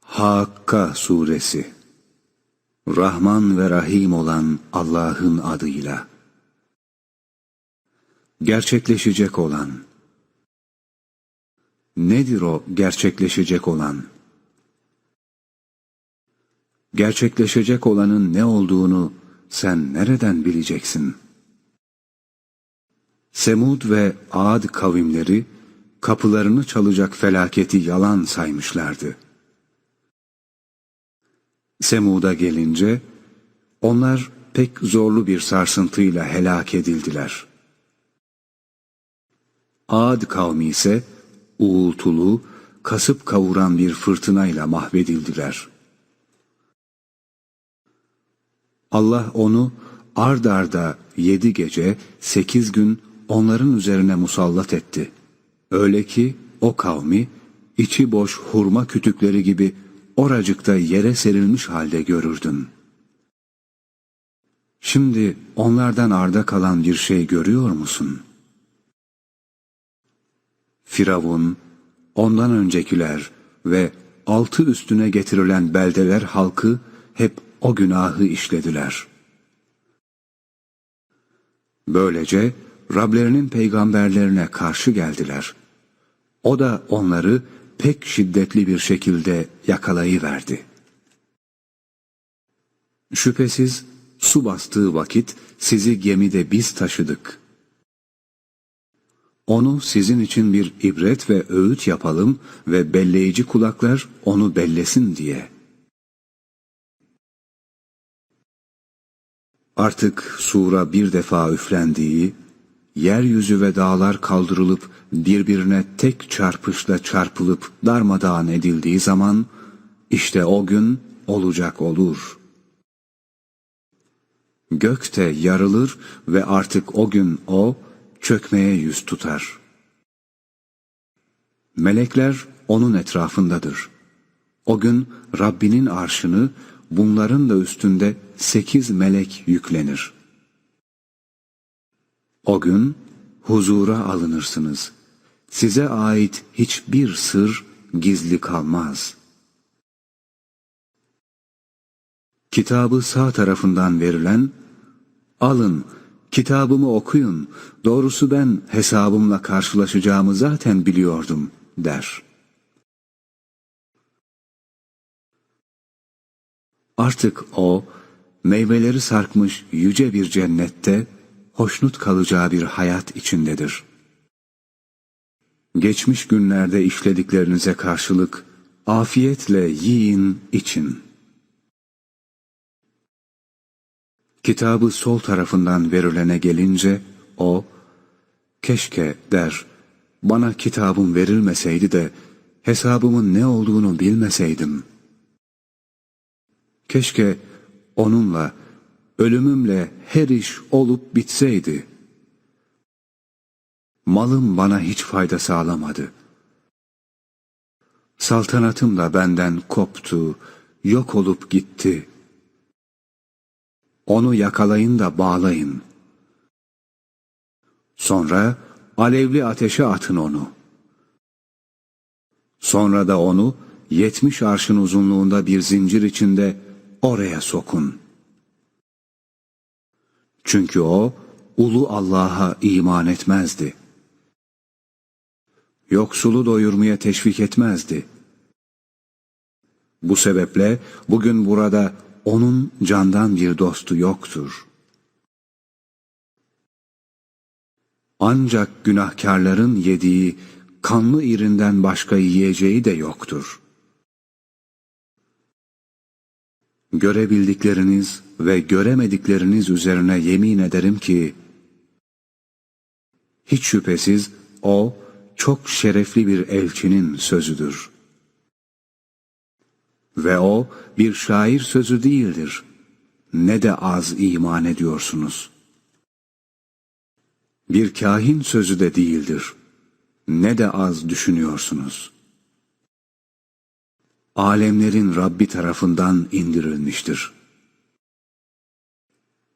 Hakka Suresi Rahman ve Rahim olan Allah'ın adıyla Gerçekleşecek olan Nedir o gerçekleşecek olan? Gerçekleşecek olanın ne olduğunu sen nereden bileceksin? Semud ve Ad kavimleri kapılarını çalacak felaketi yalan saymışlardı. Semud'a gelince onlar pek zorlu bir sarsıntıyla helak edildiler. Ad kavmi ise uğultulu, kasıp kavuran bir fırtınayla mahvedildiler. Allah onu ard arda yedi gece, sekiz gün onların üzerine musallat etti. Öyle ki o kavmi içi boş hurma kütükleri gibi oracıkta yere serilmiş halde görürdün. Şimdi onlardan arda kalan bir şey görüyor musun? Firavun, ondan öncekiler ve altı üstüne getirilen beldeler halkı hep o günahı işlediler. Böylece Rablerinin peygamberlerine karşı geldiler. O da onları pek şiddetli bir şekilde yakalayıverdi. Şüphesiz su bastığı vakit sizi gemide biz taşıdık. Onu sizin için bir ibret ve öğüt yapalım ve belleyici kulaklar onu bellesin diye. Artık sura bir defa üflendiği, yeryüzü ve dağlar kaldırılıp birbirine tek çarpışla çarpılıp darmadağın edildiği zaman işte o gün olacak olur. Gökte yarılır ve artık o gün o çökmeye yüz tutar. Melekler onun etrafındadır. O gün Rabbinin arşını bunların da üstünde sekiz melek yüklenir. O gün huzura alınırsınız. Size ait hiçbir sır gizli kalmaz. Kitabı sağ tarafından verilen, alın kitabımı okuyun, doğrusu ben hesabımla karşılaşacağımı zaten biliyordum der. Artık o, meyveleri sarkmış yüce bir cennette, hoşnut kalacağı bir hayat içindedir. Geçmiş günlerde işlediklerinize karşılık afiyetle yiyin için. Kitabı sol tarafından verilene gelince o, keşke der, bana kitabım verilmeseydi de hesabımın ne olduğunu bilmeseydim. Keşke onunla ölümümle her iş olup bitseydi. Malım bana hiç fayda sağlamadı. Saltanatım da benden koptu, yok olup gitti. Onu yakalayın da bağlayın. Sonra alevli ateşe atın onu. Sonra da onu yetmiş arşın uzunluğunda bir zincir içinde oraya sokun.'' Çünkü o ulu Allah'a iman etmezdi. Yoksulu doyurmaya teşvik etmezdi. Bu sebeple bugün burada onun candan bir dostu yoktur. Ancak günahkarların yediği kanlı irinden başka yiyeceği de yoktur. Görebildikleriniz ve göremedikleriniz üzerine yemin ederim ki, hiç şüphesiz o çok şerefli bir elçinin sözüdür. Ve o bir şair sözü değildir. Ne de az iman ediyorsunuz. Bir kahin sözü de değildir. Ne de az düşünüyorsunuz. Alemlerin Rabbi tarafından indirilmiştir.''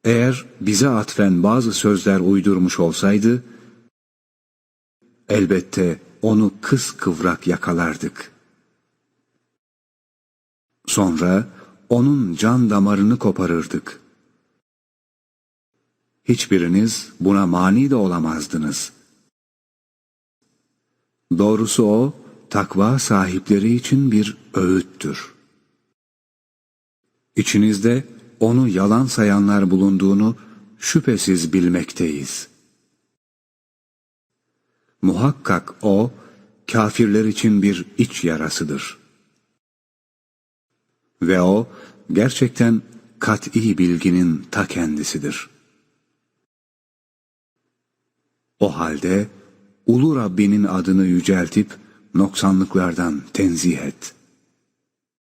Eğer bize atfen bazı sözler uydurmuş olsaydı, elbette onu kıs kıvrak yakalardık. Sonra onun can damarını koparırdık. Hiçbiriniz buna mani de olamazdınız. Doğrusu o, takva sahipleri için bir öğüttür. İçinizde onu yalan sayanlar bulunduğunu şüphesiz bilmekteyiz. Muhakkak o, kafirler için bir iç yarasıdır. Ve o, gerçekten kat'i bilginin ta kendisidir. O halde, Ulu Rabbinin adını yüceltip, noksanlıklardan tenzih et.''